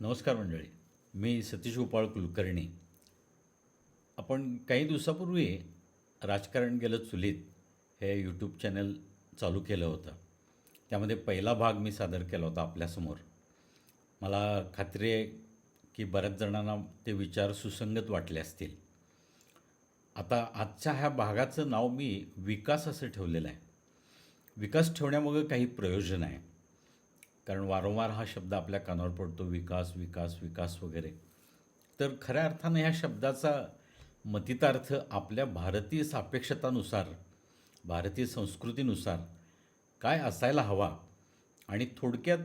नमस्कार मंडळी. मी सतीश गोपाळ कुलकर्णी. आपण काही दिवसापूर्वी राजकारण गेलं चुलीत हे यूट्यूब चॅनल चालू केलं होतं. त्यामध्ये पहिला भाग मी सादर केला होता आपल्यासमोर. मला खात्री आहे की बऱ्याच जणांना ते विचार सुसंगत वाटले असतील. आता आजच्या ह्या भागाचं नाव मी विकास असं ठेवलेलं आहे. विकास ठेवण्यामागं काही प्रयोजन आहे. कारण वारंवार हा शब्द आपल्या कानावर पडतो विकास विकास विकास वगैरे. तर खऱ्या अर्थानं ह्या शब्दाचा मतितार्थ आपल्या भारतीय सापेक्षतानुसार भारतीय संस्कृतीनुसार काय असायला हवा आणि थोडक्यात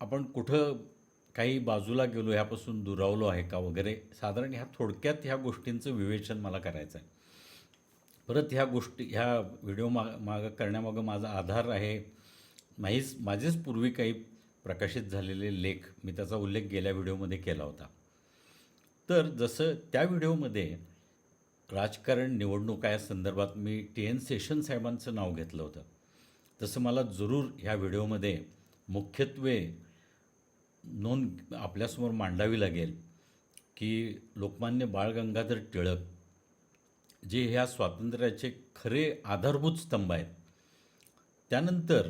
आपण कुठं काही बाजूला गेलो ह्यापासून दुरावलो आहे का वगैरे साधारण ह्या थोडक्यात ह्या गोष्टींचं विवेचन मला करायचं आहे परत ह्या गोष्टी ह्या व्हिडिओ मा मागं करण्यामागं माझा आधार आहे. माहीच माझेच पूर्वी काही प्रकाशित झालेले लेख मी त्याचा उल्लेख गेल्या व्हिडिओमध्ये केला होता. तर जसं त्या व्हिडिओमध्ये राजकारण निवडणुका या संदर्भात मी टी एन सेशन साहेबांचं नाव घेतलं होतं. तसं मला जरूर ह्या व्हिडिओमध्ये मुख्यत्वे नोंद आपल्यासमोर मांडावी लागेल की लोकमान्य बाळ गंगाधर टिळक जे ह्या स्वातंत्र्याचे खरे आधारभूत स्तंभ आहेत. त्यानंतर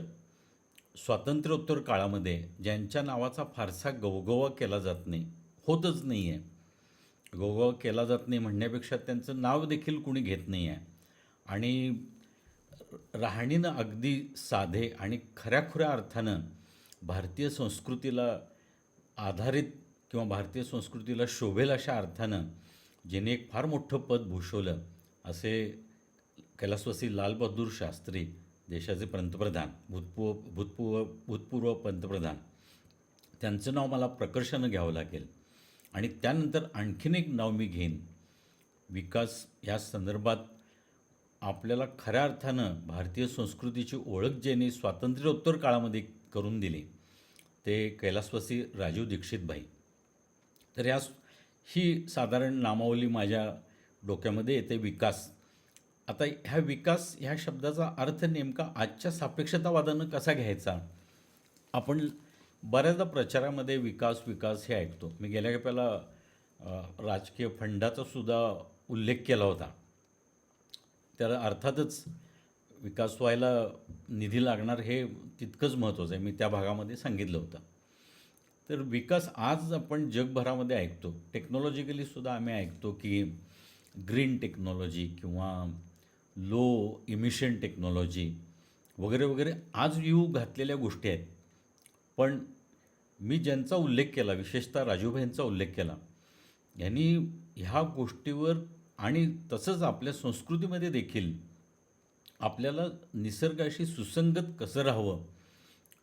स्वातंत्र्योत्तर काळामध्ये ज्यांच्या नावाचा फारसा गवगवा केला जात नाही होतच नाही आहे गवगवा केला जात नाही म्हणण्यापेक्षा त्यांचं नाव देखील कुणी घेत नाही आहे आणि राहणीनं अगदी साधे आणि खऱ्याखुऱ्या अर्थानं भारतीय संस्कृतीला आधारित किंवा भारतीय संस्कृतीला शोभेल अशा अर्थानं ज्याने एक फार मोठं पद भूषवलं असे कैलासवासी लालबहादूर शास्त्री देशाचे पंतप्रधान भूतपूर्व भूतपूर्व भूतपूर्व पंतप्रधान. त्यांचं नाव मला प्रकर्षानं घ्यावं लागेल. आणि त्यानंतर आणखीन एक नाव मी घेईन. विकास या संदर्भात आपल्याला खऱ्या अर्थानं भारतीय संस्कृतीची ओळख ज्यांनी स्वातंत्र्योत्तर काळामध्ये करून दिली ते कैलासवासी राजीव दीक्षितभाई. तर या ही साधारण नामावली माझ्या डोक्यामध्ये येते विकास. आता ह्या विकास ह्या शब्दाचा अर्थ नेमका आजच्या सापेक्षतावादानं कसा घ्यायचा? आपण बऱ्याचदा प्रचारामध्ये विकास विकास हे ऐकतो. मी गेल्या वेळेला राजकीय फंडाचा सुद्धा उल्लेख केला होता. तर अर्थातच विकास व्हायला निधी लागणार हे तितकंच महत्त्वाचं आहे. मी त्या भागामध्ये सांगितलं होतं. तर विकास आज आपण जगभरामध्ये ऐकतो. टेक्नॉलॉजिकली सुद्धा आम्ही ऐकतो की ग्रीन टेक्नॉलॉजी किंवा लो इमिशन टेक्नॉलॉजी वगैरे वगैरे आज येऊ घातलेल्या गोष्टी आहेत. पण मी ज्यांचा उल्लेख केला विशेषतः राजूभाईंचा उल्लेख केला यांनी ह्या गोष्टीवर आणि तसंच आपल्या संस्कृतीमध्ये देखील आपल्याला निसर्गाशी सुसंगत कसं राहावं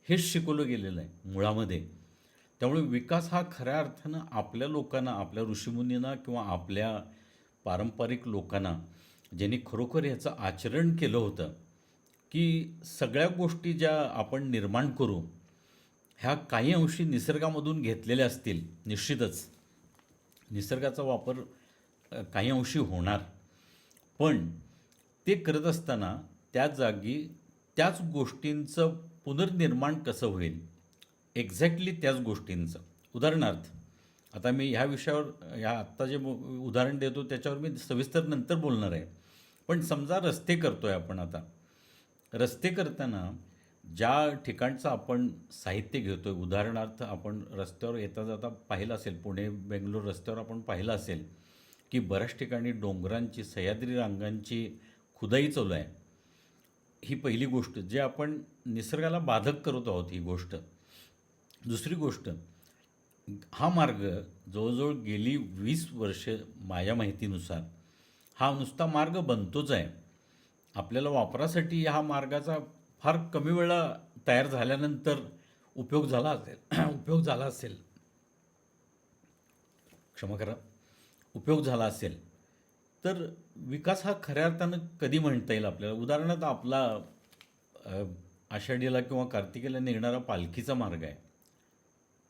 हेच शिकवलं गेलेलं आहे मुळामध्ये. त्यामुळे विकास हा खऱ्या अर्थानं आपल्या लोकांना आपल्या ऋषीमुनींना किंवा आपल्या पारंपरिक लोकांना ज्यांनी खरोखर याचं आचरण केलं होतं की सगळ्या गोष्टी ज्या आपण निर्माण करू ह्या काही अंशी निसर्गामधून घेतलेल्या असतील निश्चितच. निसर्गाचा वापर काही अंशी होणार. पण ते करत असताना त्या जागी त्याच गोष्टींचं पुनर्निर्माण कसं होईल? एक्झॅक्टली त्याच गोष्टींचं. उदाहरणार्थ आता मी ह्या विषयावर ह्या आत्ता जे मु- उदाहरण देतो त्याच्यावर मी सविस्तर नंतर बोलणार आहे. पण समजा रस्ते करतो आहे आपण आता. रस्ते करताना ज्या ठिकाणचं आपण साहित्य घेतो आहे उदाहरणार्थ आपण रस्त्यावर येता जाता पाहिलं असेल पुणे बेंगलोर रस्त्यावर आपण पाहिलं असेल की बऱ्याच ठिकाणी डोंगरांची सह्याद्री रांगांची खुदाई चालू आहे. ही पहिली गोष्ट जे आपण निसर्गाला बाधक करत आहोत ही गोष्ट. दुसरी गोष्ट हा मार्ग जवळजवळ गेली वीस वर्ष माझ्या माहितीनुसार हा नुसता मार्ग बनतोच आहे. आपल्याला वापरासाठी हा मार्गाचा फार कमी वेळा तयार झाल्यानंतर उपयोग झाला असेल उपयोग झाला असेल. क्षमा करा. उपयोग झाला असेल. तर विकास हा खऱ्या अर्थानं कधी म्हणता येईल आपल्याला? उदाहरणार्थ आपला आषाढीला किंवा कार्तिकेला निघणारा पालखीचा मार्ग आहे.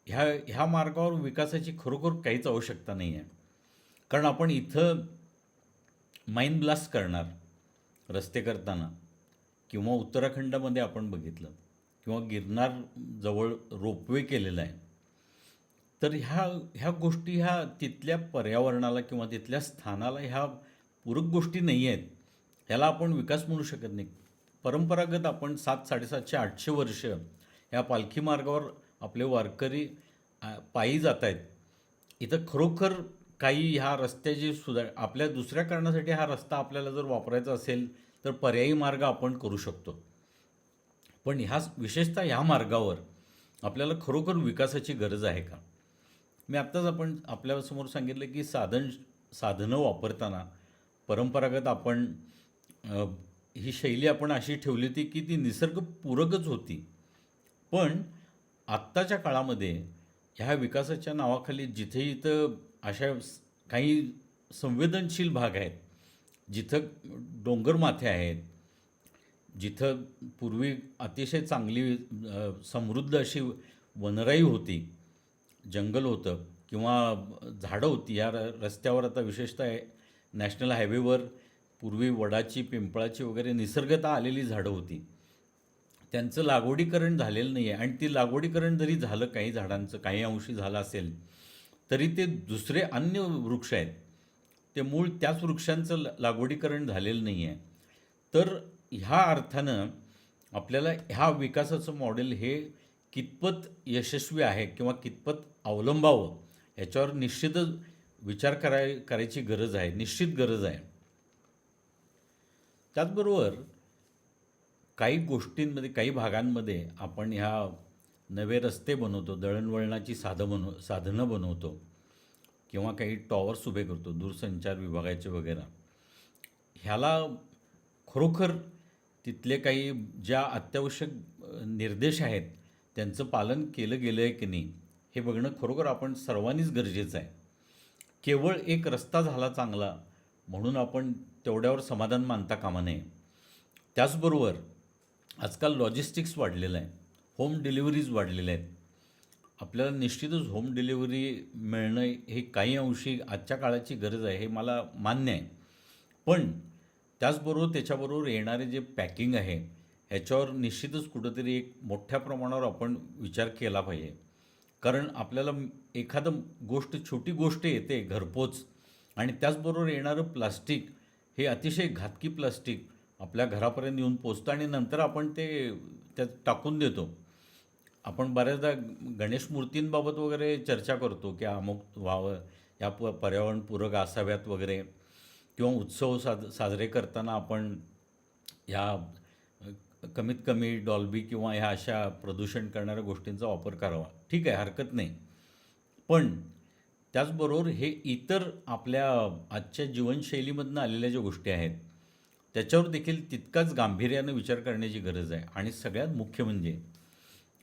ह्या ह्या मार्गावर विकासाची खरोखर काहीच आवश्यकता नाही आहे कारण आपण इथं माइंड ब्लास्ट करणार रस्ते करताना किंवा उत्तराखंडामध्ये आपण बघितलं किंवा गिरनार जवळ रोपवे केलेलं आहे तर ह्या ह्या गोष्टी ह्या तिथल्या पर्यावरणाला किंवा तिथल्या स्थानाला ह्या पूरक गोष्टी नाही आहेत ह्याला आपण विकास म्हणू शकत नाही. परंपरागत आपण सात साडेसातशे आठशे वर्ष ह्या पालखी मार्गावर आपले वारकरी पायी जात आहेत. इथं खरोखर काही ह्या रस्त्याची सुधार आपल्या दुसऱ्या कारणासाठी हा रस्ता आपल्याला जर वापरायचा असेल तर पर्यायी मार्ग आपण करू शकतो. पण ह्या विशेषतः ह्या मार्गावर आपल्याला खरोखर विकासाची गरज आहे का? मी आत्ताच आपण आपल्यासमोर सांगितलं की साधन साधनं वापरताना परंपरागत आपण ही शैली आपण अशी ठेवली होती की ती निसर्गपूरकच होती. पण आत्ताच्या काळामध्ये ह्या विकासाच्या नावाखाली जिथे इथं अशा काही संवेदनशील भाग आहेत जिथं डोंगरमाथे आहेत जिथं पूर्वी अतिशय चांगली समृद्ध अशी वनराई होती जंगल होतं किंवा झाडं होती. या र रस्त्यावर आता विशेषतः नॅशनल हायवेवर पूर्वी वडाची पिंपळाची वगैरे निसर्गता आलेली झाडं होती. त्यांचं लागवडीकरण झालेलं नाही आहे आणि ती लागवडीकरण जरी झालं काही झाडांचं काही अंशी झालं असेल तरी ते दुसरे अन्य वृक्ष आहेत. ते मूळ त्याच वृक्षांचं लागवडीकरण झालेलं नाही आहे तर ह्या अर्थानं आपल्याला ह्या विकासाचं मॉडेल हे कितपत यशस्वी आहे किंवा कितपत अवलंबावं ह्याच्यावर निश्चितच विचार कराय करायची गरज आहे निश्चित गरज आहे. त्याचबरोबर काही गोष्टींमध्ये काही भागांमध्ये आपण ह्या नवे रस्ते बनवतो दळणवळणाची साधं बनव साधनं बनवतो किंवा काही टॉवर्स उभे करतो दूरसंचार विभागाचे वगैरे. ह्याला खरोखर तिथले काही ज्या अत्यावश्यक निर्देश आहेत त्यांचं पालन केलं गेलं आहे की नाही हे बघणं खरोखर आपण सर्वांनीच गरजेचं आहे. केवळ एक रस्ता झाला चांगला म्हणून आपण तेवढ्यावर समाधान मानता कामा नये. त्याचबरोबर आजकाल लॉजिस्टिक्स वाढलेलं आहे. होम डिलिव्हरीज वाढलेल्या आहेत. आपल्याला निश्चितच होम डिलिव्हरी मिळणं हे काही अंशी आजच्या काळाची गरज आहे हे मला मान्य आहे. पण त्याचबरोबर त्याच्याबरोबर येणारे जे पॅकिंग आहे ह्याच्यावर निश्चितच कुठंतरी एक मोठ्या प्रमाणावर आपण विचार केला पाहिजे. कारण आपल्याला एखादं गोष्ट छोटी गोष्ट येते घरपोच आणि त्याचबरोबर येणारं प्लास्टिक हे अतिशय घातकी प्लास्टिक आपल्या घरापर्यंत येऊन पोचतं आणि नंतर आपण ते त्यात टाकून देतो. आपण बऱ्याचदा गणेश मूर्तींबाबत वगैरे चर्चा करतो की अमुक व्हावं या प पर्यावरणपूरक असाव्यात वगैरे किंवा उत्सव साज साजरे करताना आपण ह्या कमीत कमी डॉल्बी किंवा ह्या अशा प्रदूषण करणाऱ्या गोष्टींचा वापर करावा. ठीक आहे हरकत नाही. पण त्याचबरोबर हे इतर आपल्या आजच्या जीवनशैलीमधनं आलेल्या ज्या गोष्टी आहेत त्याच्यावर देखील तितकाच गांभीर्यानं विचार करण्याची गरज आहे. आणि सगळ्यात मुख्य म्हणजे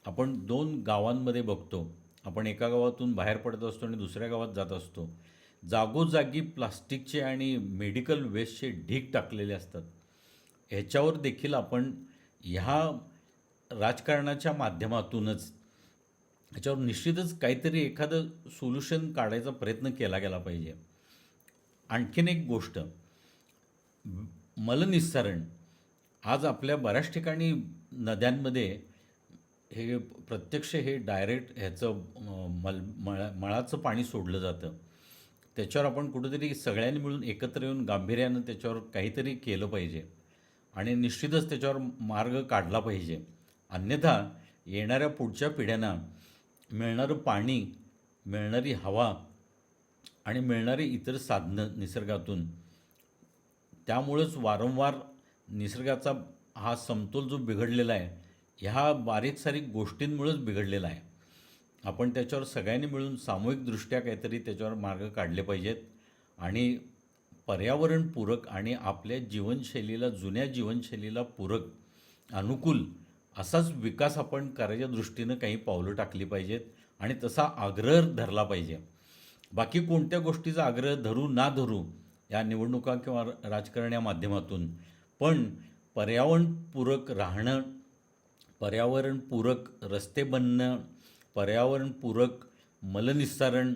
आपण दोन गावांमध्ये बघतो. आपण एका गावातून बाहेर पडत असतो आणि दुसऱ्या गावात जात असतो. जागोजागी प्लास्टिकचे आणि मेडिकल वेस्टचे ढीग टाकलेले असतात. ह्याच्यावर देखील आपण ह्या राजकारणाच्या माध्यमातूनच ह्याच्यावर निश्चितच काहीतरी एखादं सोल्युशन काढायचा प्रयत्न केला गेला पाहिजे. आणखीन एक गोष्ट मलनिस्सारण. आज आपल्या बऱ्याच ठिकाणी नद्यांमध्ये हे प्रत्यक्ष हे डायरेक्ट ह्याचं मल मळा मळाचं पाणी सोडलं जातं. त्याच्यावर आपण कुठेतरी सगळ्यांनी मिळून एकत्र येऊन गांभीर्यानं त्याच्यावर काहीतरी केलं पाहिजे. आणि निश्चितच त्याच्यावर मार्ग काढला पाहिजे. अन्यथा येणाऱ्या पुढच्या पिढ्यांना मिळणारं पाणी मिळणारी हवा आणि मिळणारी इतर साधनं निसर्गातून त्यामुळंच वारंवार निसर्गाचा हा समतोल जो बिघडलेला आहे ह्या बारीक सारीक गोष्टींमुळंच बिघडलेला आहे. आपण त्याच्यावर सगळ्यांनी मिळून सामूहिकदृष्ट्या काहीतरी त्याच्यावर मार्ग काढले पाहिजेत आणि पर्यावरणपूरक आणि आपल्या जीवनशैलीला जुन्या जीवनशैलीला पूरक अनुकूल असाच विकास आपण करायच्या दृष्टीनं काही पावलं टाकली पाहिजेत आणि तसा आग्रह धरला पाहिजे. बाकी कोणत्या गोष्टीचा आग्रह धरू ना धरू या निवडणुका किंवा राजकारण या माध्यमातून पण पर्यावरणपूरक राहणं पर्यावरणपूरक रस्ते बनणं पर्यावरणपूरक मलनिस्सारण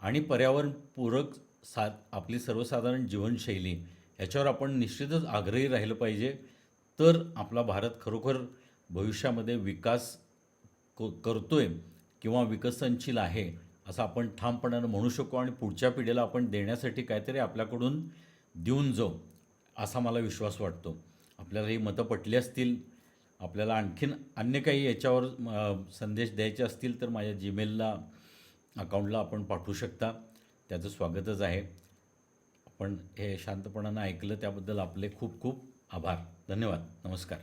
आणि पर्यावरणपूरक सा आपली सर्वसाधारण जीवनशैली ह्याच्यावर आपण निश्चितच आग्रही राहिलं पाहिजे. तर आपला भारत खरोखर भविष्यामध्ये विकास क आहे किंवा विकसनशील आहे असं असं आपण ठामपणानं म्हणू शकू आणि पुढच्या पिढीला आपण देण्यासाठी काहीतरी आपल्याकडून देऊन जाऊ असा मला विश्वास वाटतो. आपल्याला ही मतं पटली असतील आपल्याला आणखीन अन्य काही याच्यावर संदेश द्यायचे असतील तर माझ्या जीमेलला अकाउंटला आपण पाठवू शकता. त्याचं स्वागतच आहे. आपण हे शांतपणानं ऐकलं त्याबद्दल आपले खूप खूप आभार. धन्यवाद. नमस्कार.